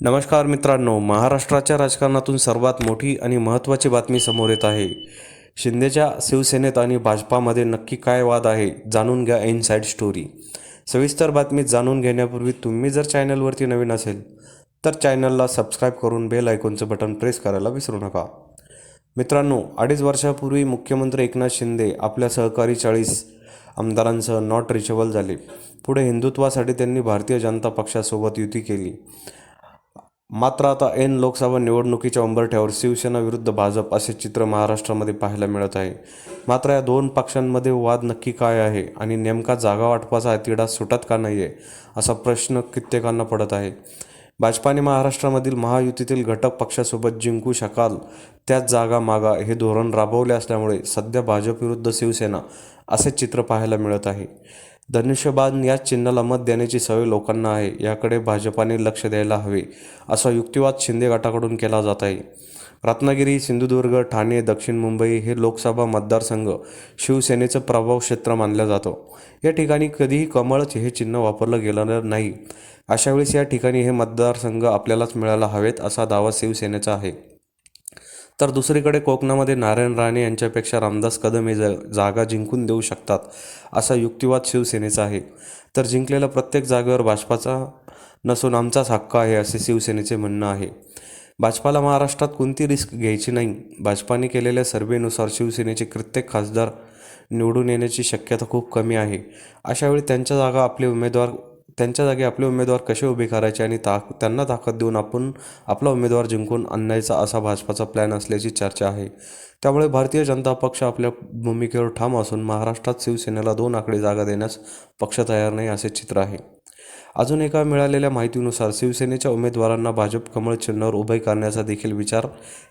नमस्कार मित्रांनो महाराष्ट्राच्या राजकारणातून सर्वात मोठी आणि महत्त्वाची बातमी समोर येत आहे. शिंदेच्या शिवसेनेत आणि भाजपामध्ये नक्की काय वाद आहे जाणून घ्या इनसाईड स्टोरी. सविस्तर बातमी जाणून घेण्यापूर्वी तुम्ही जर चॅनलवरती नवीन असेल तर चॅनलला सबस्क्राईब करून बेल आयकॉनचं बटन प्रेस करायला विसरू नका. मित्रांनो अडीच वर्षापूर्वी मुख्यमंत्री एकनाथ शिंदे आपल्या सहकारी चाळीस आमदारांसह नॉट रिचेबल झाले. पुढे हिंदुत्वासाठी त्यांनी भारतीय जनता पक्षासोबत युती केली. मात्र आता ऐन लोकसभा निवडणुकीच्या उंबरठ्यावर शिवसेना विरुद्ध भाजप असे चित्र महाराष्ट्रामध्ये पाहायला मिळत आहे. मात्र या दोन पक्षांमध्ये वाद नक्की काय आहे आणि नेमका जागा वाटपाचा तिढा सुटत का नाही आहे असा प्रश्न कित्येकांना पडत आहे. भाजपाने महाराष्ट्रामधील महायुतीतील घटक पक्षासोबत जिंकू शकाल त्याच जागा मागा हे धोरण राबवले असल्यामुळे सध्या भाजप विरुद्ध शिवसेना असे चित्र पाहायला मिळत आहे. धनुष्यबाण या चिन्हाला मत देण्याची सवय लोकांना आहे. याकडे भाजपाने लक्ष द्यायला हवे असा युक्तिवाद शिंदे गटाकडून केला जात आहे. रत्नागिरी सिंधुदुर्ग ठाणे दक्षिण मुंबई हे लोकसभा मतदारसंघ शिवसेनेचं प्रभाव क्षेत्र मानलं जातं. या ठिकाणी कधीही कमळच हे चिन्ह वापरलं गेलं नाही. अशावेळेस या ठिकाणी हे मतदारसंघ आपल्यालाच मिळायला हवेत असा दावा शिवसेनेचा आहे. तर दुसरीकडे कोकणामध्ये नारायण राणे यांच्यापेक्षा रामदास कदम हे जा जागा जिंकून देऊ शकतात असा युक्तिवाद शिवसेनेचा आहे. तर जिंकलेल्या प्रत्येक जागेवर भाजपाचा नसून आमचाच हक्क आहे असे शिवसेनेचे म्हणणं आहे. भाजपाला महाराष्ट्रात कोणती रिस्क घ्यायची नाही. भाजपाने केलेल्या सर्वेनुसार शिवसेनेचे कित्येक खासदार निवडून येण्याची शक्यता खूप कमी आहे. अशावेळी त्यांच्या जागा आपले उमेदवार त्यांच्या जागी आपले उमेदवार कसे उभे करायचे आणि ता त्यांना ताकद देऊन आपण आपला उमेदवार जिंकून आणण्याचा असा भाजपाचा प्लॅन असल्याची चर्चा आहे. त्यामुळे भारतीय जनता पक्ष आपल्या भूमिकेवर ठाम असून महाराष्ट्रात शिवसेनेला दोन आकडे जागा देण्यास पक्ष तयार नाही असे चित्र आहे. अजून एका मिळालेल्या माहितीनुसार शिवसेनेच्या उमेदवारांना भाजप कमळ चिन्हावर उभे करण्याचा देखील विचार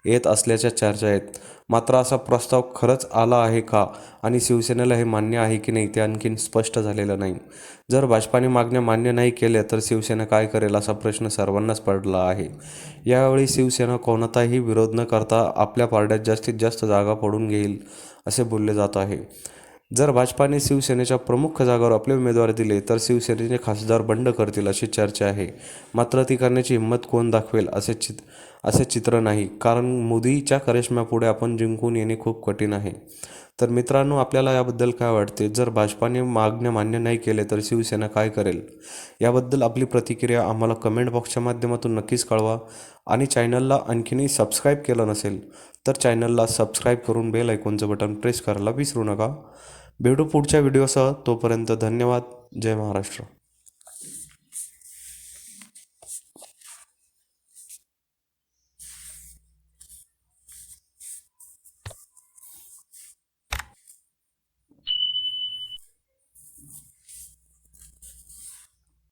येत असल्याच्या चर्चा आहेत. मात्र असा प्रस्ताव खरंच आला आहे का? आणि शिवसेनेला हे मान्य आहे की नाही ते आणखीन स्पष्ट झालेलं नाही. जर भाजपाने मागण्या मान्य नाही केल्या तर शिवसेना काय करेल असा प्रश्न सर्वांनाच पडला आहे. यावेळी शिवसेना कोणताही विरोध न करता आपल्या पारड्यात जास्तीत जास्त जागा पडून घेईल असे बोलले जात आहे. जर भाजपाने शिवसेनेच्या प्रमुख जागावर आपले उमेदवार दिले तर शिवसेनेचे खासदार बंड करतील अशी चर्चा आहे. मात्र ती करण्याची हिंमत कोण दाखवेल असे चित असे चित्र नाही. कारण मोदीच्या करिश्म्यापुढे आपण जिंकून येणे खूप कठीण आहे. तर मित्रांनो आपल्याला याबद्दल काय वाटते? जर भाजपाने मागण्या मान्य नाही केले तर शिवसेना काय करेल? याबद्दल आपली प्रतिक्रिया आम्हाला कमेंट बॉक्सच्या माध्यमातून नक्कीच कळवा. आणि चॅनलला आणखीनही सबस्क्राईब केलं नसेल तर चॅनलला सबस्क्राईब करून बेल ऐकूनचं बटन प्रेस करायला विसरू नका. भेटू पुढच्या व्हिडिओसह तोपर्यंत धन्यवाद. जय महाराष्ट्र.